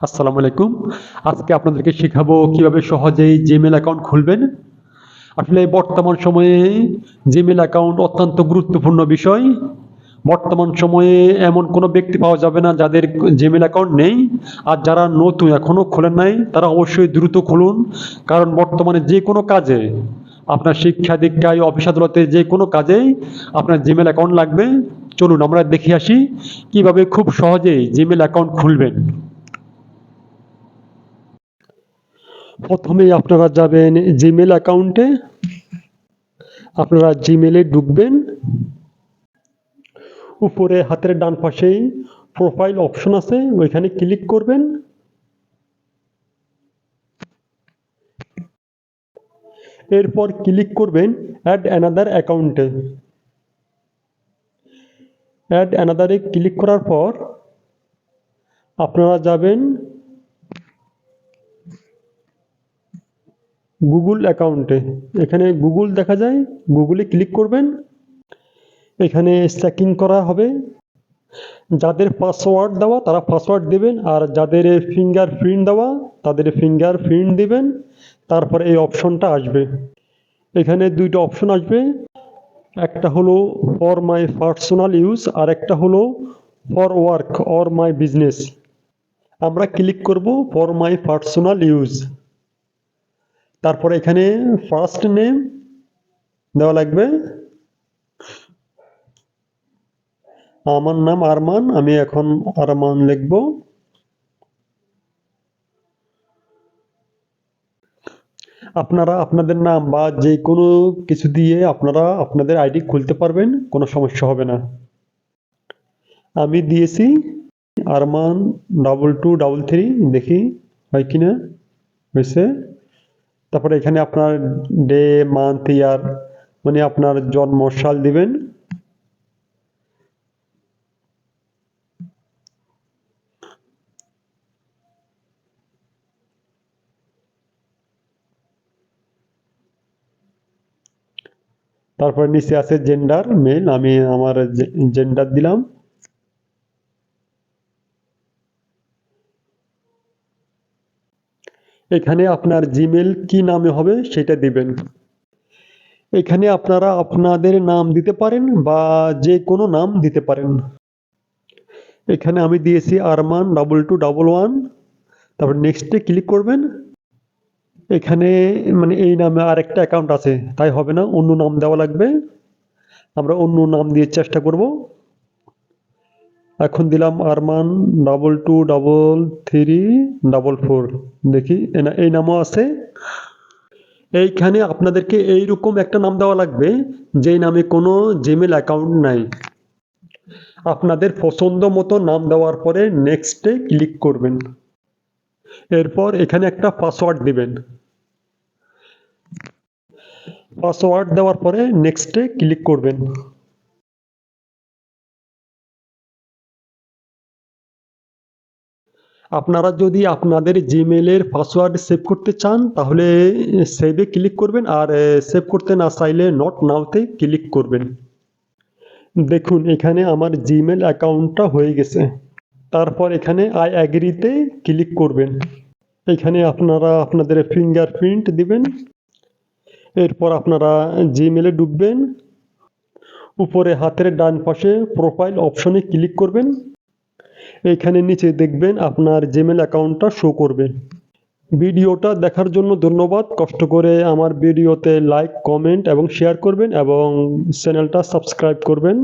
আসসালামু আলাইকুম। আজকে আপনাদেরকে শেখাবো কীভাবে সহজেই জিমেল অ্যাকাউন্ট খুলবেন। আসলে বর্তমান সময়ে জিমেল অ্যাকাউন্ট অত্যন্ত গুরুত্বপূর্ণ বিষয়। বর্তমান সময়ে এমন কোনো ব্যক্তি পাওয়া যাবে না যাদের জিমেল অ্যাকাউন্ট নেই। আর যারা নতুন এখনও খোলেন নাই, তারা অবশ্যই দ্রুত খুলুন। কারণ বর্তমানে যে কোনো কাজে, আপনার শিক্ষা দীক্ষায় অফিস আদালতে যে কোনো কাজেই আপনার জিমেল অ্যাকাউন্ট লাগবে। চলুন আমরা দেখে আসি কীভাবে খুব সহজেই জিমেল অ্যাকাউন্ট খুলবেন। প্রথমেই আপনারা যাবেন জিমেল অ্যাকাউন্টে আপনারা জিমেলে ঢুকবেন। উপরে হাতের ডান পাশেই প্রোফাইল অপশন আছে, ওইখানে ক্লিক করবেন। এরপর ক্লিক করবেন অ্যাড অ্যানাদার অ্যাকাউন্টে অ্যাড অ্যানাদারে ক্লিক করার পর আপনারা যাবেন গুগল অ্যাকাউন্টে এখানে গুগল দেখা যায় গুগলে ক্লিক করবেন। এখানে চেকিং করা হবে। যাদের পাসওয়ার্ড দেওয়া, তারা পাসওয়ার্ড দেবেন। আর যাদের ফিঙ্গার প্রিন্ট দেওয়া, তাদের ফিঙ্গার প্রিন্ট দেবেন। তারপরে এই অপশনটা আসবে। এখানে দুইটা অপশন আসবে। একটা হলো ফর মাই পার্সোনাল ইউজ আর একটা হলো for work or my business আমরা ক্লিক করব ফর মাই পার্সোনাল ইউজ তারপরে এখানে ফার্স্ট নেম দেওয়া লাগবে। আমার নাম আরমান, আমি এখন আরমান লিখব। আপনারা, আপনাদের নাম বা যে কোনো কিছু দিয়ে আপনারা আপনাদের আইডি খুলতে পারবেন, কোনো সমস্যা হবে না। আমি দিয়েছি Arman double two double three দেখি হয় কিনা, হয়েছে। তারপরে এখানে আপনার ডে, মান্থ, ইয়ার মানে আপনার জন্ম সাল দিবেন। তারপরে নিচে আছে জেন্ডার মেল আমি আমার জেন্ডার দিলাম। এখানে আপনার জিমেল কি নামে হবে সেটা দিবেন। এখানে আপনারা আপনাদের নাম দিতে পারেন বা যে কোনো নাম দিতে পারেন। এখানে আমি দিয়েছি Arman double two double one তারপর নেক্সটে ক্লিক করবেন। এখানে মানে এই নামে আরেকটা অ্যাকাউন্ট আছে, তাই হবে না, অন্য নাম দেওয়া লাগবে। আমরা অন্য নাম দিয়ে চেষ্টা করব। এখন দিলাম Arman double two double three double four দেখি এই নামও আছে। এইখানে আপনাদেরকে এইরকম একটা নাম দেওয়া লাগবে, যেই নামে কোনো জিমেল অ্যাকাউন্ট নাই। আপনাদের পছন্দ মতো নাম দেওয়ার পরে নেক্সটে ক্লিক করবেন। এরপর এখানে একটা পাসওয়ার্ড দিবেন। পাসওয়ার্ড দেওয়ার পরে নেক্সটে ক্লিক করবেন। আপনারা যদি আপনাদের জিমেলের পাসওয়ার্ড সেভ করতে চান, তাহলে সেভে ক্লিক করবেন আর সেভ করতে না চাইলে নট নাওতে ক্লিক করবেন। দেখুন, এখানে আমার জিমেল অ্যাকাউন্টটা হয়ে গেছে। তারপর এখানে আই অ্যাগ্রিতে ক্লিক করবেন। এখানে আপনারা আপনাদের ফিঙ্গারপ্রিন্ট দিবেন। এরপর আপনারা জিমেলে ঢুকবেন। উপরে হাতের ডান পাশে প্রোফাইল অপশনে ক্লিক করবেন। এখানে নিচে দেখবেন আপনার জিমেল অ্যাকাউন্টটা শো করবে। ভিডিওটা দেখার জন্য ধন্যবাদ। কষ্ট করে আমার ভিডিওতে লাইক কমেন্ট এবং শেয়ার করবেন এবং চ্যানেলটা সাবস্ক্রাইব করবেন।